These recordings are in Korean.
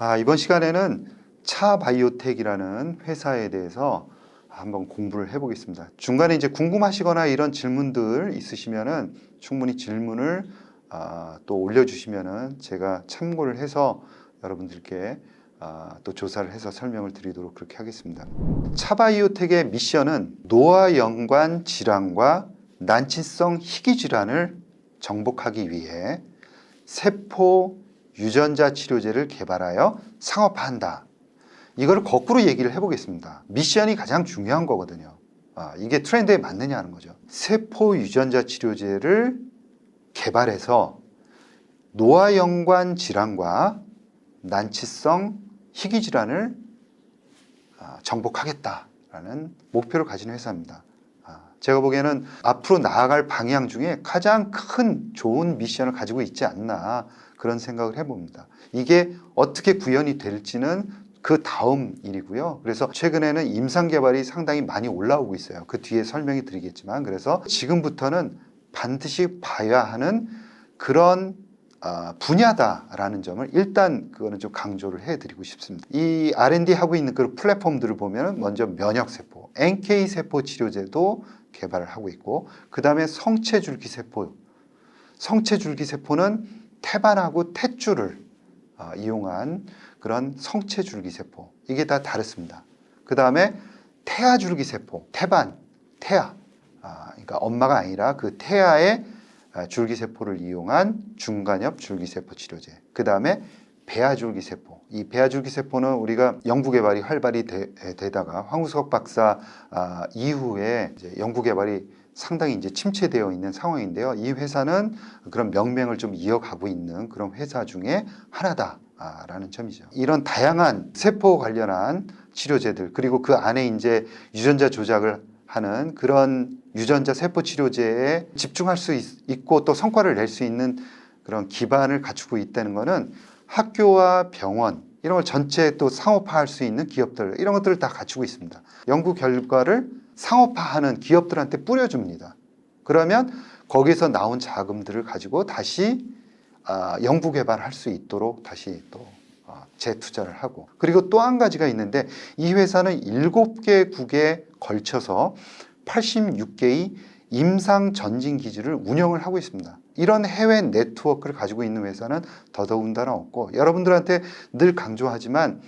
아, 이번 시간에는 차바이오텍이라는 회사에 대해서 한번 공부를 해보겠습니다. 중간에 이제 궁금하시거나 이런 질문들 있으시면은 충분히 질문을 아, 또 올려주시면은 제가 참고를 해서 여러분들께 아, 또 조사를 해서 설명을 드리도록 그렇게 하겠습니다. 차바이오텍의 미션은 노화 연관 질환과 난치성 희귀 질환을 정복하기 위해 세포 유전자 치료제를 개발하여 상업화한다. 이걸 거꾸로 얘기를 해보겠습니다. 미션이 가장 중요한 거거든요. 아, 이게 트렌드에 맞느냐 하는 거죠. 세포 유전자 치료제를 개발해서 노화 연관 질환과 난치성 희귀 질환을 아, 정복하겠다라는 목표를 가진 회사입니다. 아, 제가 보기에는 앞으로 나아갈 방향 중에 가장 큰 좋은 미션을 가지고 있지 않나 그런 생각을 해봅니다. 이게 어떻게 구현이 될지는 그 다음 일이고요. 그래서 최근에는 임상 개발이 상당히 많이 올라오고 있어요. 그 뒤에 설명이 드리겠지만 그래서 지금부터는 반드시 봐야 하는 그런 아, 분야다라는 점을 일단 그거는 좀 강조를 해드리고 싶습니다. 이 R&D 하고 있는 그 플랫폼들을 보면 먼저 면역 세포, NK 세포 치료제도 개발을 하고 있고 그 다음에 성체 줄기 세포, 성체 줄기 세포는 태반하고 탯줄을 아, 이용한 그런 성체 줄기 세포 이게 다 다릅니다. 그 다음에 태아 줄기 세포, 태반, 태아, 아, 그러니까 엄마가 아니라 그 태아의 아, 줄기 세포를 이용한 중간엽 줄기 세포 치료제. 그 다음에 배아줄기 세포. 이 배아줄기 세포는 우리가 연구 개발이 활발히 되, 다가 황우석 박사 아, 이후에 이제 연구 개발이 상당히 이제 침체되어 있는 상황인데요. 이 회사는 그런 명명을 좀 이어가고 있는 그런 회사 중에 하나다라는 점이죠. 이런 다양한 세포 관련한 치료제들 그리고 그 안에 이제 유전자 조작을 하는 그런 유전자 세포 치료제에 집중할 수 있, 고또 성과를 낼 수 있는 그런 기반을 갖추고 있다는 것은 학교와 병원 이런 걸 전체 또 상업화할 수 있는 기업들 이런 것들을 다 갖추고 있습니다. 연구 결과를 상업화하는 기업들한테 뿌려줍니다. 그러면 거기서 나온 자금들을 가지고 다시 아, 연구 개발할 수 있도록 다시 또 아, 재투자를 하고 그리고 또 한 가지가 있는데 이 회사는 일곱 개국에 걸쳐서 86개의 임상 전진 기지를 운영을 하고 있습니다. 이런 해외 네트워크를 가지고 있는 회사는 더더군다나 없고 여러분들한테 늘 강조하지만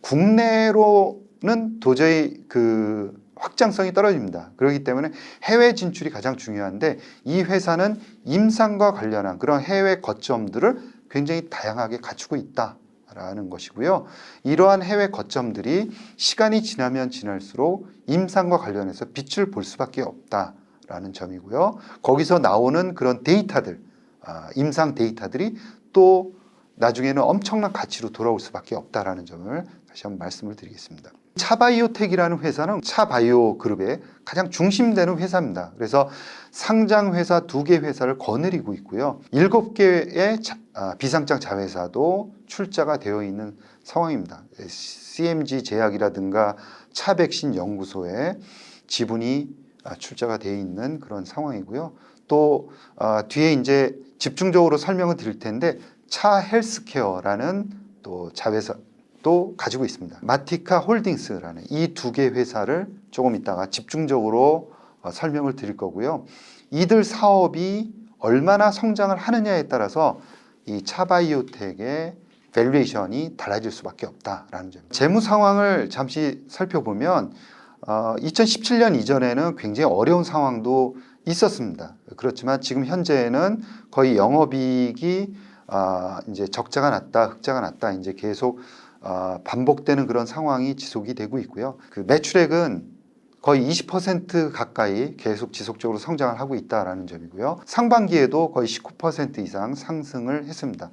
국내로는 도저히 그 확장성이 떨어집니다. 그렇기 때문에 해외 진출이 가장 중요한데 이 회사는 임상과 관련한 그런 해외 거점들을 굉장히 다양하게 갖추고 있다. 라는 것이고요. 이러한 해외 거점들이 시간이 지나면 지날수록 임상과 관련해서 빛을 볼 수밖에 없다 라는 점이고요. 거기서 나오는 그런 데이터들, 아, 임상 데이터들이 또 나중에는 엄청난 가치로 돌아올 수밖에 없다라는 점을 다시 한번 말씀을 드리겠습니다. 차바이오텍이라는 회사는 차바이오 그룹의 가장 중심되는 회사입니다. 그래서 상장 회사 두 개 회사를 거느리고 있고요. 일곱 개의 아, 비상장 자회사도 출자가 되어 있는 상황입니다. CMG 제약이라든가 차백신 연구소에 지분이 아, 출자가 되어 있는 그런 상황이고요. 또 어, 뒤에 이제 집중적으로 설명을 드릴 텐데 차 헬스케어라는 또 자회사 또 가지고 있습니다. 마티카 홀딩스라는 이 두 개 회사를 조금 있다가 집중적으로 어, 설명을 드릴 거고요. 이들 사업이 얼마나 성장을 하느냐에 따라서 이 차바이오텍의 밸류에이션이 달라질 수밖에 없다라는 점. 재무 상황을 잠시 살펴보면 어, 2017년 이전에는 굉장히 어려운 상황도 있었습니다. 그렇지만 지금 현재는 거의 영업이익이 아, 이제 적자가 났다, 흑자가 났다, 이제 계속 아, 반복되는 그런 상황이 지속이 되고 있고요. 그 매출액은 거의 20% 가까이 계속 지속적으로 성장을 하고 있다라는 점이고요. 상반기에도 거의 19% 이상 상승을 했습니다.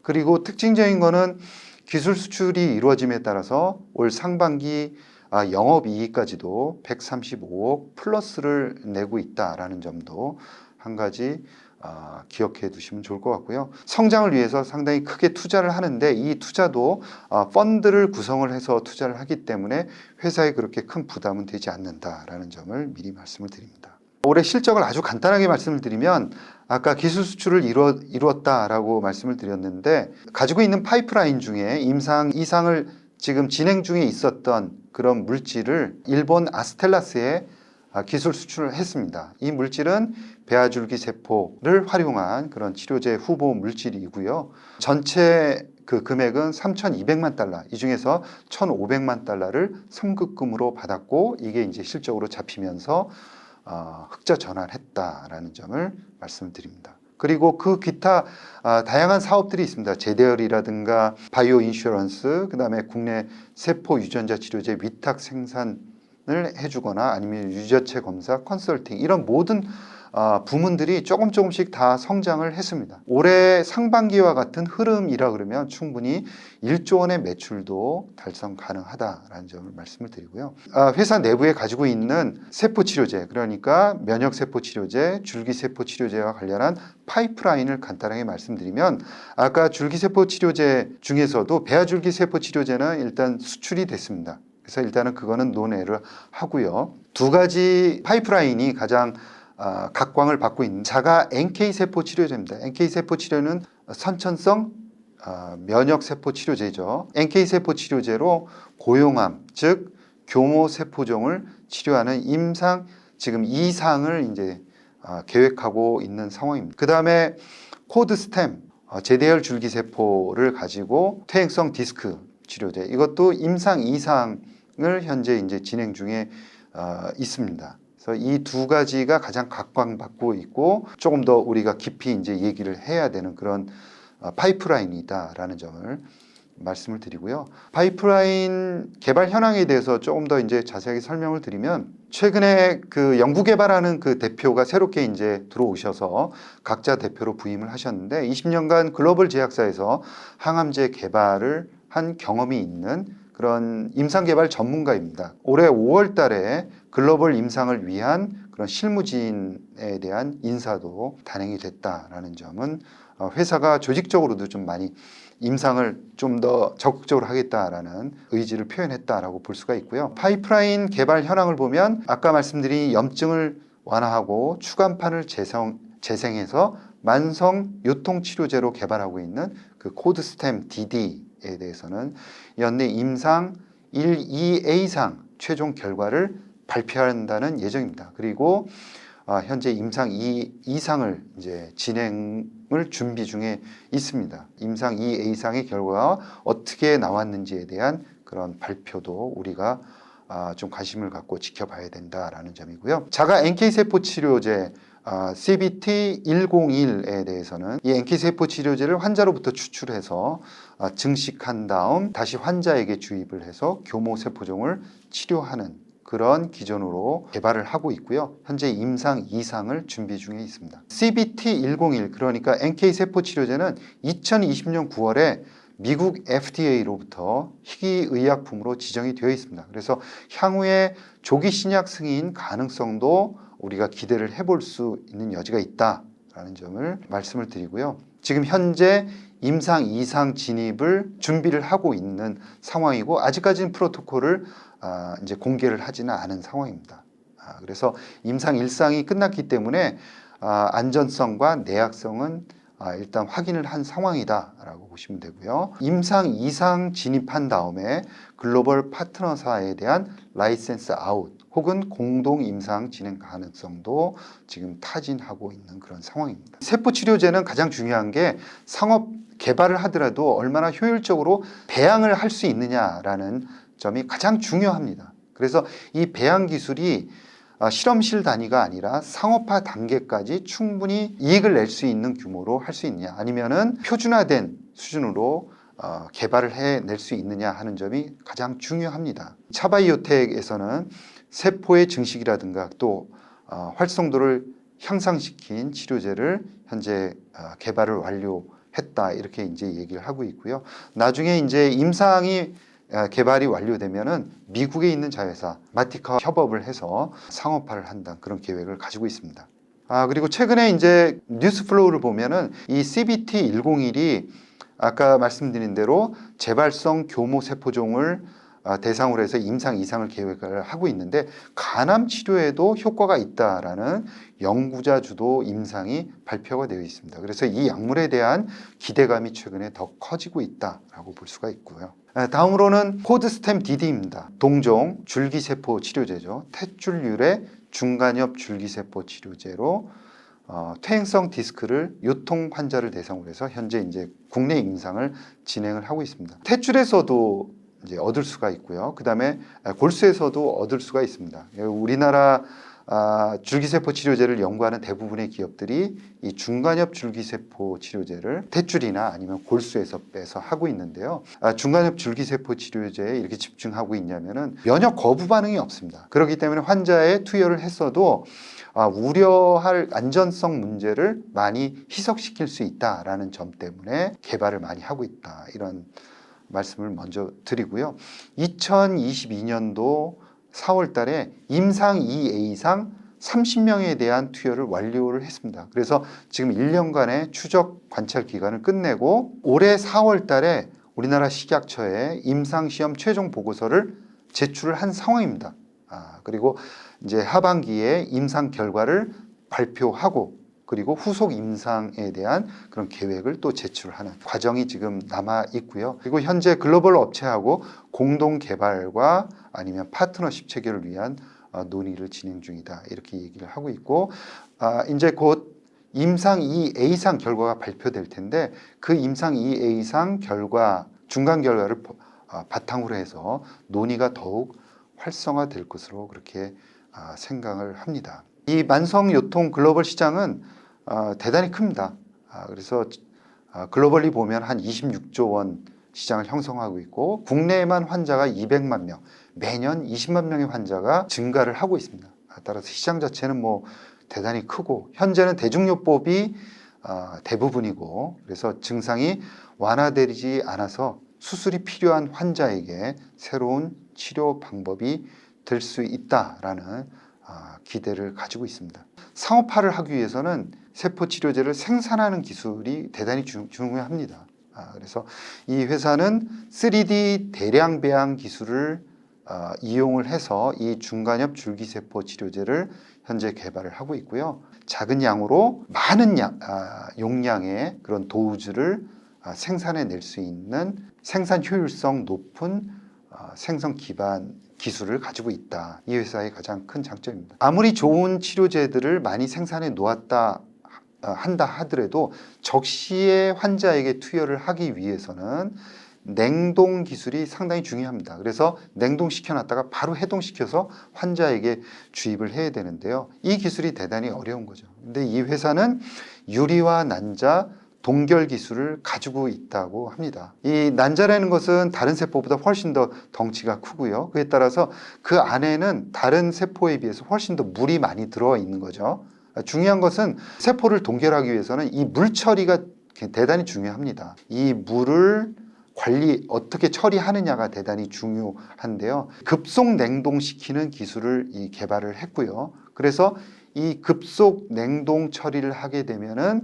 그리고 특징적인 거는 기술 수출이 이루어짐에 따라서 올 상반기 아, 영업이익까지도 135억 플러스를 내고 있다라는 점도 한 가지 아, 기억해 두시면 좋을 것 같고요. 성장을 위해서 상당히 크게 투자를 하는데 이 투자도 아, 펀드를 구성을 해서 투자를 하기 때문에 회사에 그렇게 큰 부담은 되지 않는다라는 점을 미리 말씀을 드립니다. 올해 실적을 아주 간단하게 말씀을 드리면 아까 기술 수출을 이루어, 이루었다라고 말씀을 드렸는데 가지고 있는 파이프라인 중에 임상 이상을 지금 진행 중에 있었던 그런 물질을 일본 아스텔라스에 아, 기술 수출을 했습니다. 이 물질은 배아줄기 세포를 활용한 그런 치료제 후보 물질이고요. 전체 그 금액은 3,200만 달러, 이 중에서 1,500만 달러를 선급금으로 받았고 이게 이제 실적으로 잡히면서 어, 흑자 전환했다라는 점을 말씀드립니다. 그리고 그 기타 아, 다양한 사업들이 있습니다. 제대열이라든가 바이오 인슈런스, 그다음에 국내 세포 유전자 치료제 위탁 생산을 해주거나 아니면 유전체 검사, 컨설팅 이런 모든 아, 부문들이 조금 조금씩 다 성장을 했습니다. 올해 상반기와 같은 흐름이라 그러면 충분히 1조 원의 매출도 달성 가능하다라는 점을 말씀을 드리고요. 아, 회사 내부에 가지고 있는 세포 치료제, 그러니까 면역 세포 치료제, 줄기 세포 치료제와 관련한 파이프라인을 간단하게 말씀드리면 아까 줄기 세포 치료제 중에서도 배아줄기 세포 치료제는 일단 수출이 됐습니다. 그래서 일단은 그거는 논의를 하고요. 두 가지 파이프라인이 가장 아, 각광을 받고 있는 자가 NK 세포 치료제입니다. NK 세포 치료는 선천성 아, 면역 세포 치료제죠. NK 세포 치료제로 고용암, 즉 교모 세포종을 치료하는 임상 지금 이상을 이제 아, 계획하고 있는 상황입니다. 그 다음에 코드 스템 어, 제대열 줄기 세포를 가지고 퇴행성 디스크 치료제 이것도 임상 이상을 현재 이제 진행 중에 어, 있습니다. 이 두 가지가 가장 각광받고 있고 조금 더 우리가 깊이 이제 얘기를 해야 되는 그런 어, 파이프라인이다라는 점을 말씀을 드리고요. 파이프라인 개발 현황에 대해서 조금 더 이제 자세하게 설명을 드리면 최근에 그 연구 개발하는 그 대표가 새롭게 이제 들어오셔서 각자 대표로 부임을 하셨는데 20년간 글로벌 제약사에서 항암제 개발을 한 경험이 있는 그런 임상 개발 전문가입니다. 올해 5월 달에 글로벌 임상을 위한 그런 실무진에 대한 인사도 단행이 됐다라는 점은 어, 회사가 조직적으로도 좀 많이 임상을 좀 더 적극적으로 하겠다라는 의지를 표현했다라고 볼 수가 있고요. 파이프라인 개발 현황을 보면 아까 말씀드린 염증을 완화하고 추간판을 재성, 재생해서 만성 요통 치료제로 개발하고 있는 그 코드 스템 DD에 대해서는 연내 임상 1, 2A상 최종 결과를 발표한다는 예정입니다. 그리고 어, 현재 임상 2 이상을 이제 진행을 준비 중에 있습니다. 임상 2A상의 결과가 어떻게 나왔는지에 대한 그런 발표도 우리가 아, 좀 관심을 갖고 지켜봐야 된다라는 점이고요. 자가 NK 세포 치료제 아, CBT101에 대해서는 이 NK 세포 치료제를 환자로부터 추출해서 아, 증식한 다음 다시 환자에게 주입을 해서 교모 세포종을 치료하는 그런 기존으로 개발을 하고 있고요. 현재 임상 2상을 준비 중에 있습니다. CBT101 그러니까 NK 세포 치료제는 2020년 9월에 미국 FDA로부터 희귀의약품으로 지정이 되어 있습니다. 그래서 향후에 조기 신약 승인 가능성도 우리가 기대를 해볼 수 있는 여지가 있다라는 점을 말씀을 드리고요. 지금 현재 임상 2상 진입을 준비를 하고 있는 상황이고 아직까지는 프로토콜을 아, 이제 공개를 하지는 않은 상황입니다. 아, 그래서 임상 1상이 끝났기 때문에 아, 안전성과 내약성은 아, 일단 확인을 한 상황이다라고 보시면 되고요. 임상 2상 진입한 다음에 글로벌 파트너사에 대한 라이센스 아웃 혹은 공동 임상 진행 가능성도 지금 타진하고 있는 그런 상황입니다. 세포 치료제는 가장 중요한 게 상업 개발을 하더라도 얼마나 효율적으로 배양을 할 수 있느냐라는 점이 가장 중요합니다. 그래서 이 배양 기술이 아, 실험실 단위가 아니라 상업화 단계까지 충분히 이익을 낼 수 있는 규모로 할 수 있느냐 아니면은 표준화된 수준으로 어, 개발을 해낼 수 있느냐 하는 점이 가장 중요합니다. 차바이오텍에서는 세포의 증식이라든가 또 어, 활성도를 향상시킨 치료제를 현재 어, 개발을 완료했다 이렇게 이제 얘기를 하고 있고요. 나중에 이제 임상이 어, 개발이 완료되면은 미국에 있는 자회사 마티카 협업을 해서 상업화를 한다 그런 계획을 가지고 있습니다. 아 그리고 최근에 이제 뉴스 플로우를 보면은 이 CBT 101이 아까 말씀드린 대로 재발성 교모 세포종을 아, 대상으로 해서 임상 이상을 계획을 하고 있는데 간암 치료에도 효과가 있다라는 연구자 주도 임상이 발표가 되어 있습니다. 그래서 이 약물에 대한 기대감이 최근에 더 커지고 있다라고 볼 수가 있고요. 아, 다음으로는 코드스템 DD입니다. 동종 줄기세포 치료제죠. 탯줄률의 중간엽 줄기세포 치료제로 어, 퇴행성 디스크를 요통 환자를 대상으로 해서 현재 이제 국내 임상을 진행을 하고 있습니다. 탯줄에서도 이제 얻을 수가 있고요. 그 다음에 골수에서도 얻을 수가 있습니다. 우리나라 아, 줄기세포 치료제를 연구하는 대부분의 기업들이 이 중간엽 줄기세포 치료제를 탯줄이나 아니면 골수에서 빼서 하고 있는데요. 아, 중간엽 줄기세포 치료제에 이렇게 집중하고 있냐면은 면역 거부 반응이 없습니다. 그렇기 때문에 환자에 투여를 했어도 아, 우려할 안전성 문제를 많이 희석시킬 수 있다라는 점 때문에 개발을 많이 하고 있다. 이런 말씀을 먼저 드리고요. 2022년도 4월 달에 임상 2A상 30명에 대한 투여를 완료를 했습니다. 그래서 지금 1년간의 추적 관찰 기간을 끝내고 올해 4월 달에 우리나라 식약처에 임상 시험 최종 보고서를 제출을 한 상황입니다. 아, 그리고 이제 하반기에 임상 결과를 발표하고 그리고 후속 임상에 대한 그런 계획을 또 제출하는 과정이 지금 남아 있고요. 그리고 현재 글로벌 업체하고 공동 개발과 아니면 파트너십 체결을 위한 어, 논의를 진행 중이다. 이렇게 얘기를 하고 있고 아, 이제 곧 임상 2A상 결과가 발표될 텐데 그 임상 2A상 결과 중간 결과를 아, 바탕으로 해서 논의가 더욱 활성화될 것으로 그렇게 아, 생각을 합니다. 이 만성 요통 글로벌 시장은 어, 대단히 큽니다. 아, 그래서 아, 글로벌리 보면 한 26조 원 시장을 형성하고 있고 국내에만 환자가 200만 명, 매년 20만 명의 환자가 증가를 하고 있습니다. 아, 따라서 시장 자체는 뭐 대단히 크고 현재는 대중요법이 아, 대부분이고 그래서 증상이 완화되지 않아서 수술이 필요한 환자에게 새로운 치료 방법이 될 수 있다라는 아, 기대를 가지고 있습니다. 상업화를 하기 위해서는 세포 치료제를 생산하는 기술이 대단히 중, 중요합니다. 아, 그래서 이 회사는 3D 대량 배양 기술을 아, 이용을 해서 이 중간엽 줄기세포 치료제를 현재 개발을 하고 있고요. 작은 양으로 많은 양, 아, 용량의 그런 도우즈를 아, 생산해 낼 수 있는 생산 효율성 높은 아, 생성 기반 기술을 가지고 있다. 이 회사의 가장 큰 장점입니다. 아무리 좋은 치료제들을 많이 생산해 놓았다 어, 한다 하더라도 적시에 환자에게 투여를 하기 위해서는 냉동 기술이 상당히 중요합니다. 그래서 냉동시켜 놨다가 바로 해동시켜서 환자에게 주입을 해야 되는데요. 이 기술이 대단히 어려운 거죠. 근데 이 회사는 유리와 난자 동결 기술을 가지고 있다고 합니다. 이 난자라는 것은 다른 세포보다 훨씬 더 덩치가 크고요. 그에 따라서 그 안에는 다른 세포에 비해서 훨씬 더 물이 많이 들어와 있는 거죠. 중요한 것은 세포를 동결하기 위해서는 이 물 처리가 대단히 중요합니다. 이 물을 관리 어떻게 처리하느냐가 대단히 중요한데요. 급속 냉동시키는 기술을 이 개발을 했고요. 그래서 이 급속 냉동 처리를 하게 되면은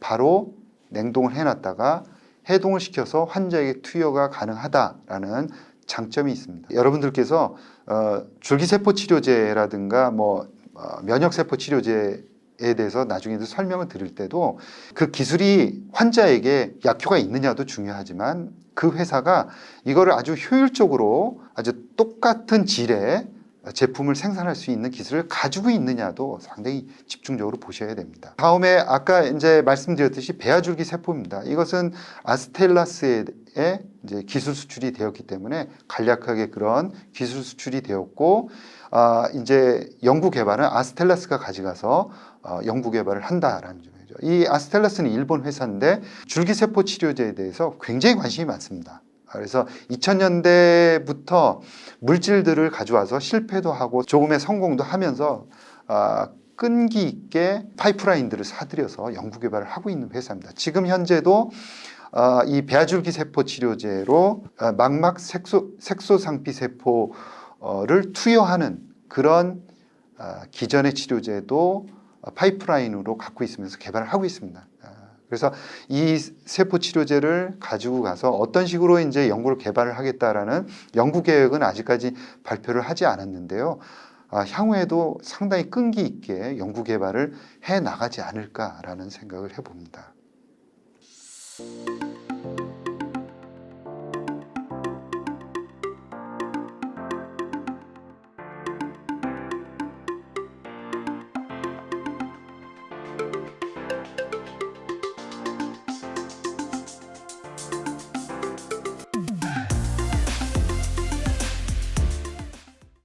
바로 냉동을 해놨다가 해동을 시켜서 환자에게 투여가 가능하다라는 장점이 있습니다. 여러분들께서 어, 줄기세포 치료제라든가 뭐 어, 면역세포 치료제 에 대해서 나중에도 설명을 드릴 때도 그 기술이 환자에게 약효가 있느냐도 중요하지만 그 회사가 이거를 아주 효율적으로 아주 똑같은 질의 제품을 생산할 수 있는 기술을 가지고 있느냐도 상당히 집중적으로 보셔야 됩니다. 다음에 아까 이제 말씀드렸듯이 배아줄기 세포입니다. 이것은 아스텔라스의 이제 기술 수출이 되었기 때문에 간략하게 그런 기술 수출이 되었고 아, 이제 연구 개발은 아스텔라스가 가져가서 어, 연구 개발을 한다라는 점이죠. 이 아스텔라스는 일본 회사인데 줄기세포 치료제에 대해서 굉장히 관심이 많습니다. 그래서 2000년대부터 물질들을 가져와서 실패도 하고 조금의 성공도 하면서 아, 끈기 있게 파이프라인들을 사들여서 연구 개발을 하고 있는 회사입니다. 지금 현재도 아, 이 배아줄기 세포 치료제로 아, 망막 색소, 색소상피 세포를 투여하는 그런 아, 기존의 치료제도 파이프라인으로 갖고 있으면서 개발을 하고 있습니다. 아, 그래서 이 세포 치료제를 가지고 가서 어떤 식으로 이제 연구를 개발을 하겠다라는 연구 계획은 아직까지 발표를 하지 않았는데요. 아, 향후에도 상당히 끈기 있게 연구 개발을 해 나가지 않을까라는 생각을 해봅니다.